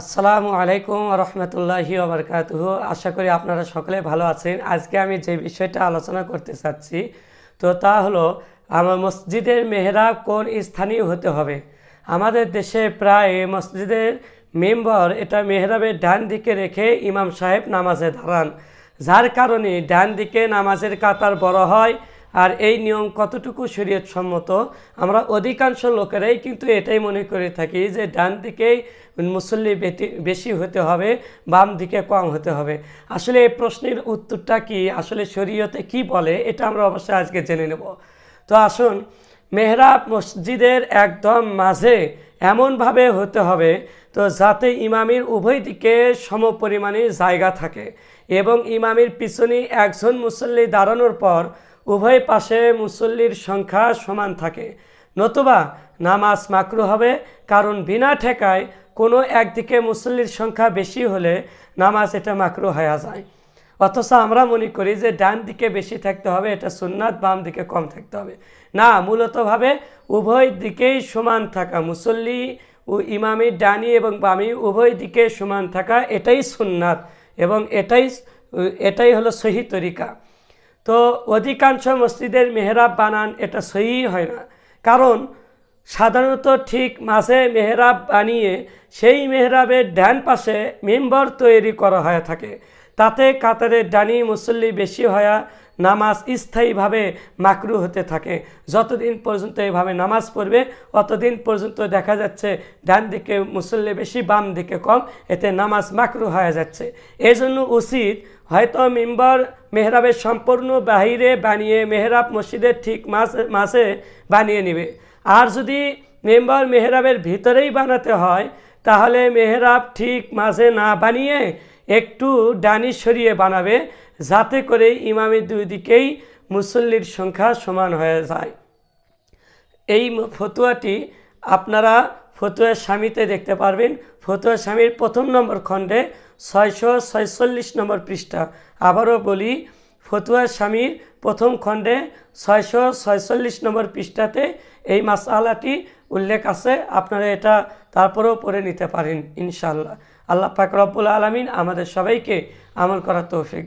আসসালামু আলাইকুম রহমতুল্লাহি ওবরকাতুহ আশা করি আপনারা সকলে ভালো আছেন। আজকে আমি যে বিষয়টা আলোচনা করতে চাচ্ছি, তো তা হলো, আমার মসজিদের মেহরাব কোন স্থানীয় হতে হবে? আমাদের দেশে প্রায় মসজিদের মেম্বার এটা মেহরাবের ডান দিকে রেখে ইমাম সাহেব নামাজে দাঁড়ান। যার কারণে ডান দিকে নামাজের কাতার বড় হয়। আর এই নিয়ম কতটুকু শরীয়ত সম্মত আমরা অধিকাংশ লোকেরাই কিন্তু এটাই মনে করে থাকি যে ডান দিকেই মুসল্লি বেশি হতে হবে, বাম দিকে কম হতে হবে। আসলে এই প্রশ্নের উত্তরটা কি? আসলে শরীয়তে কি বলে? এটা আমরা অবশ্যই আজকে জেনে নেব। তো আসুন, মেহরাব মসজিদের একদম মাঝে এমনভাবে হতে হবে, তো যাতে ইমামির উভয় দিকে সমপরিমাণে জায়গা থাকে এবং ইমামির পিছনে একজন মুসল্লি দাঁড়ানোর পর উভয় পাশে মুসল্লির সংখ্যা সমান থাকে। নতুবা নামাজ মাকরু হবে, কারণ বিনা ঠেকায় কোনো একদিকে মুসল্লির সংখ্যা বেশি হলে নামাজ এটা মাকরু হয়ে যায়। অথচ আমরা মনে করি যে ডান দিকে বেশি থাকতে হবে, এটা সুন্নাত, বাম দিকে কম থাকতে হবে। না, মূলতভাবে উভয় দিকেই সমান থাকা, মুসল্লি ও ইমামি, ডানি এবং বামি উভয় দিকে সমান থাকা, এটাই সুন্নাত এবং এটাই এটাই হলো সহি তরিকা। তো অধিকাংশ মসজিদের মেহরাব বানান এটা সহি হয় না। কারণ সাধারণত ঠিক মাঝে মেহরাব বানিয়ে সেই মেহরাবের ডান পাশে মেম্বর তৈরি করা হয়ে থাকে। তাতে কাতারের ডানি মুসল্লি বেশি হয়া নামাজ স্থায়ীভাবে মাকরু হতে থাকে। যতদিন পর্যন্ত এইভাবে নামাজ পড়বে, অতদিন পর্যন্ত দেখা যাচ্ছে ডান দিকে মুসল্লি বেশি, বাম দিকে কম, এতে নামাজ মাকরু হয়ে যাচ্ছে। এই জন্য উচিত হয়তো মেম্বার মেহরাবের সম্পূর্ণ বাহিরে বানিয়ে মেহরাব মসজিদের ঠিক মাঝে মাঝে বানিয়ে নেবে। আর যদি মেম্বার মেহরাবের ভিতরেই বানাতে হয়, তাহলে মেহরাব ঠিক মাঝে না বানিয়ে একটু ডানি সরিয়ে বানাবে, যাতে করে ইমামের দুই দিকেই মুসল্লির সংখ্যা সমান হয়ে যায়। এই ফতুয়াটি আপনারা ফতুয়া স্বামীতে দেখতে পারবেন। ফতুয়া স্বামীর প্রথম নম্বর খণ্ডে ছয়শো ছয়চল্লিশ নম্বর পৃষ্ঠা। আবারও বলি, ফতুয়া স্বামীর প্রথম খণ্ডে ছয়শো ছয়চল্লিশ নম্বর পৃষ্ঠাতে এই মাসালাটি উল্লেখ আছে, আপনারা এটা তারপরেও পড়ে নিতে পারেন ইনশাল্লাহ আল্লাহ পাক রব্বুল আলমিন আমাদের সবাইকে আমল করার তৌফিক